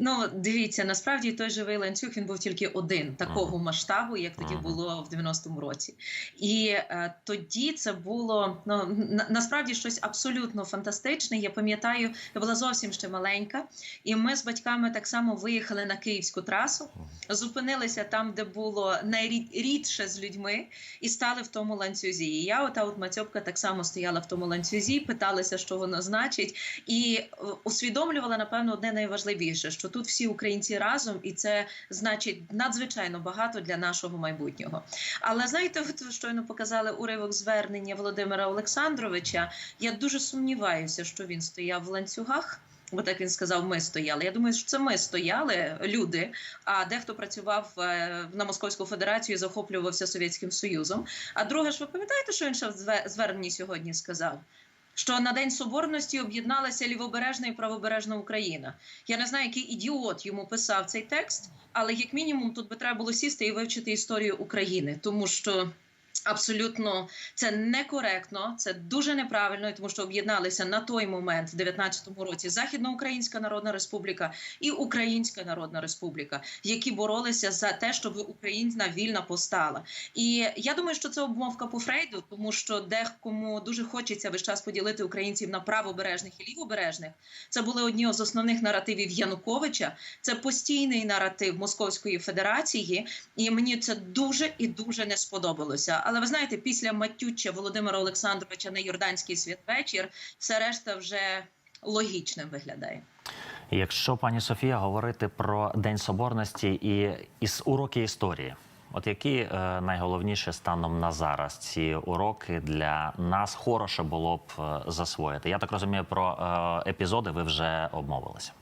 Ну, дивіться, насправді той живий ланцюг він був тільки один такого масштабу, як тоді Мгм. було в 90-му році. І е, тоді це було ну на, насправді щось абсолютно фантастичне. Я пам'ятаю, я була зовсім ще маленька, і ми з батьками так само виїхали на київську трасу, зупинилися там, де було найрідше з людьми, і стали в тому ланцюзі. І я, ота от мацьопка, так само стояла в тому ланцюзі, питалася, що воно значить, і е, усвідомлювала напевно одне найважливіше, що тут всі українці разом, і це значить надзвичайно багато для нашого майбутнього. Але знаєте, от щойно показали уривок звернення Володимира Олександровича. Я дуже сумніваюся, що він стояв в ланцюгах. Бо так він сказав, ми стояли. Я думаю, що це ми стояли, люди. А дехто працював е, на Московську Федерацію, і захоплювався Совєтським Союзом. А друге ж, ви пам'ятаєте, що він ще в зверненні сьогодні сказав? Що на День Соборності об'єдналася лівобережна і правобережна Україна. Я не знаю, який ідіот йому писав цей текст, але як мінімум тут би треба було сісти і вивчити історію України, тому що. Абсолютно це некоректно, це дуже неправильно, тому що об'єдналися на той момент, в 19-му році, Західноукраїнська Народна Республіка і Українська Народна Республіка, які боролися за те, щоб Україна вільна постала. І я думаю, що це обмовка по Фрейду, тому що декому дуже хочеться весь час поділити українців на правобережних і лівобережних. Це були одні з основних наративів Януковича. Це постійний наратив Московської Федерації, і мені це дуже і дуже не сподобалося. Але ви знаєте, після матюча Володимира Олександровича на Йорданський святвечір, все решта вже логічним виглядає. Якщо пані Софія говорити про День Соборності і із уроки історії, от які е, найголовніше станом на зараз ці уроки для нас хороше було б е, засвоїти? Я так розумію, про е, епізоди ви вже обмовилися.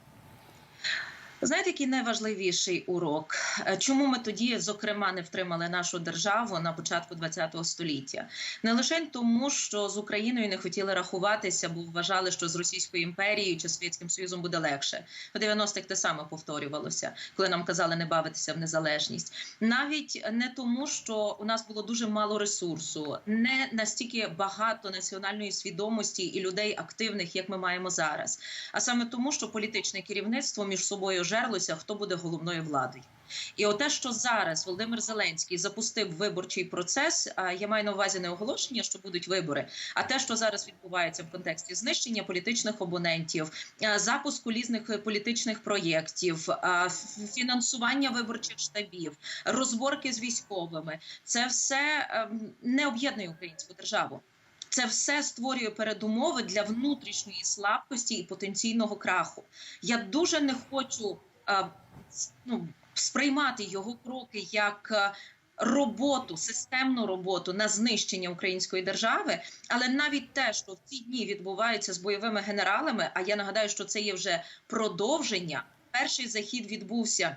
Знаєте, який найважливіший урок? Е, Чому ми тоді, зокрема, не втримали нашу державу на початку ХХ століття? Не лише тому, що з Україною не хотіли рахуватися, бо вважали, що з Російською імперією чи Совєтським Союзом буде легше. В 90-х те саме повторювалося, коли нам казали не бавитися в незалежність. Навіть не тому, що у нас було дуже мало ресурсу, не настільки багато національної свідомості і людей активних, як ми маємо зараз, а саме тому, що політичне керівництво між собою жерлося, хто буде головною владою. І оте, що зараз Володимир Зеленський запустив виборчий процес, я маю на увазі не оголошення, що будуть вибори, а те, що зараз відбувається в контексті знищення політичних опонентів, запуску різних політичних проєктів, фінансування виборчих штабів, розборки з військовими, це все ем, не об'єднує українську державу. Це все створює передумови для внутрішньої слабкості і потенційного краху. Я дуже не хочу ну, сприймати його кроки як роботу, системну роботу на знищення української держави, але навіть те, що в ці дні відбувається з бойовими генералами, а я нагадаю, що це є вже продовження. Перший захід відбувся.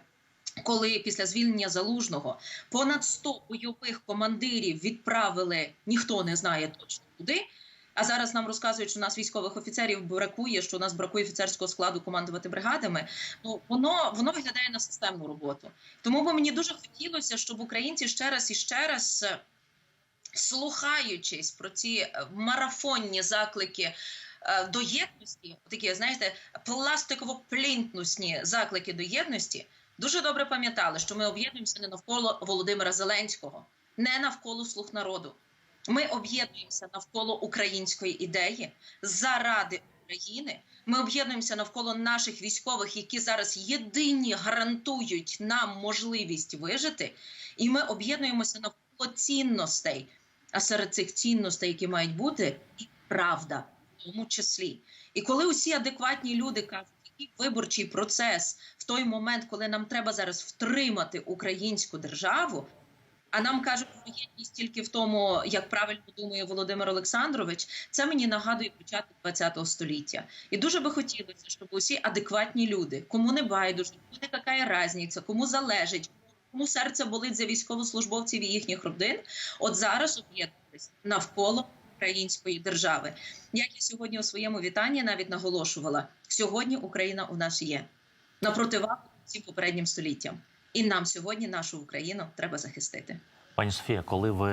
Коли після звільнення залужного понад 100 бойових командирів відправили, ніхто не знає точно куди. А зараз нам розказують, що у нас військових офіцерів бракує, що у нас бракує офіцерського складу командувати бригадами. Ну воно воно виглядає на системну роботу. Тому би мені дуже хотілося, щоб українці ще раз і ще раз, е, слухаючись про ці е, марафонні заклики. е, До єдності, такі, знаєте, пластиково-плінтнусні заклики до єдності, дуже добре пам'ятали, що ми об'єднуємося не навколо Володимира Зеленського, не навколо слуг народу. Ми об'єднуємося навколо української ідеї заради України. Ми об'єднуємося навколо наших військових, які зараз єдині гарантують нам можливість вижити, і ми об'єднуємося навколо цінностей. А серед цих цінностей, які мають бути, і правда, в тому числі. І коли усі адекватні люди кажуть, виборчий процес в той момент, коли нам треба зараз втримати українську державу. А нам кажуть, що єдність тільки в тому, як правильно думає Володимир Олександрович. Це мені нагадує початок ХХ століття. І дуже би хотілося, щоб усі адекватні люди, кому не байдуже, кому не яка різниця, кому залежить, кому серце болить за військовослужбовців і їхніх родин, от зараз об'єднуватися навколо української держави. Як я сьогодні у своєму вітанні навіть наголошувала, сьогодні Україна у нас є на противагу всім попереднім століттям. І нам сьогодні нашу Україну треба захистити. Пані Софія, коли ви